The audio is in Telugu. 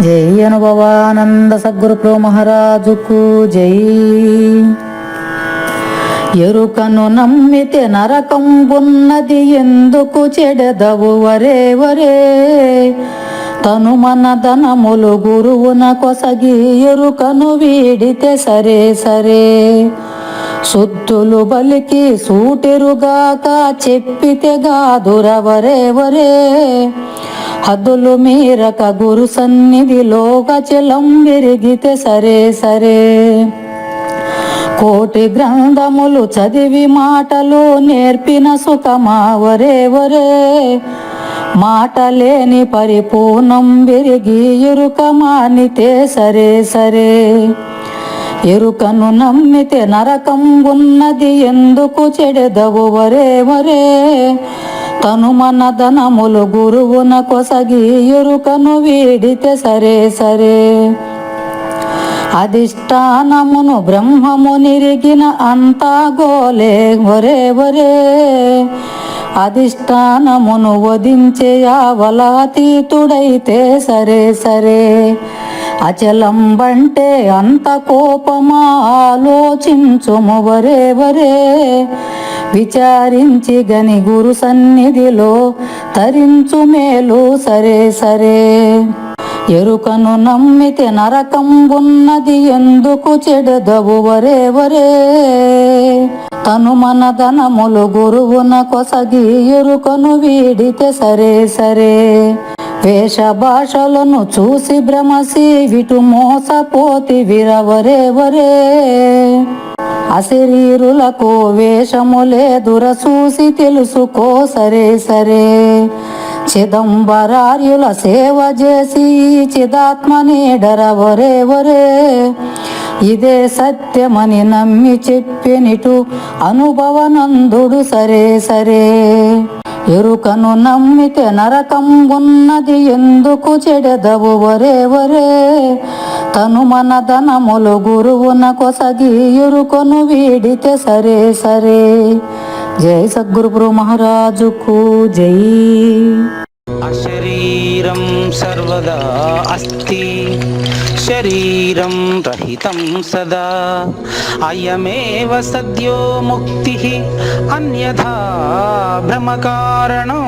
జై అనుభవానంద సద్గురు మహారాజుకు జై. ఎరుకను నమ్మితే నరకంబున్నది ఎందుకు చెడదవు వరే వరే. తను మన ధనములు గురువున కొసగి ఎరుకను వీడితే సరే సరే. శుద్ధులు బలికి సూటెరుగాక చెప్పితే గాదురవరే వరే. హద్దులు మీరక గురు సన్నిధిలోక చెలం విరిగితే సరే సరే. కోటి గ్రంథములు చదివి మాటలు నేర్పిన సుఖమా వరే వరే. మాటలేని పరిపూర్ణం విరిగి ఎరుక మానితే సరే సరే. ఎరుకను నమ్మితే నరకం ఉన్నది ఎందుకు చెడెదవు వరే వరే. తను మన ధనములు గురువున కొసగి ఎరుకను వీడితే సరే సరే. అధిష్టానమును బ్రహ్మము నిరిగిన అంతా గోలే వరే ఒరే. అధిష్టానమును వధించే అవలాతీతుడైతే సరే సరే. అచలంబంటే అంత కోపమా ఆలోచించుము వరే వరే విచారించి గని గురు సన్నిధిలో తరించు మేలు సరే సరే. ఎరుకను నమ్మితే నరకం ఉన్నది ఎందుకు చెడదవు వరే వరే. తను మన ధనములు గురువున కొసగి ఎరుకను వీడితే సరే సరే. వేష భాషలను చూసి భ్రమసి విటు మోసపోతి విరవరే వరే. అశరీరులకు వేషము లేదుర చూసి తెలుసుకో సరే సరే. చిదంబరార్యుల సేవ చేసి చిదాత్మ నీడర వరే వరే ఇదే సత్యమని నమ్మి చెప్పినిటు అనుభవనందుడు సరే సరే. ఎరుకను నమ్మితే నరకం ఉన్నది ఎందుకు చెడదవు వరే వరే తను మన ధనములు గురువున కొసగి వీడితే సరే సరే. జై సద్గురు మహారాజుకు జై. అశరీరం సర్వదా అస్తి. శరీరం రహితం సదా. అయమేవ సద్యో ముక్తి. అన్యథా భ్రమకారణం.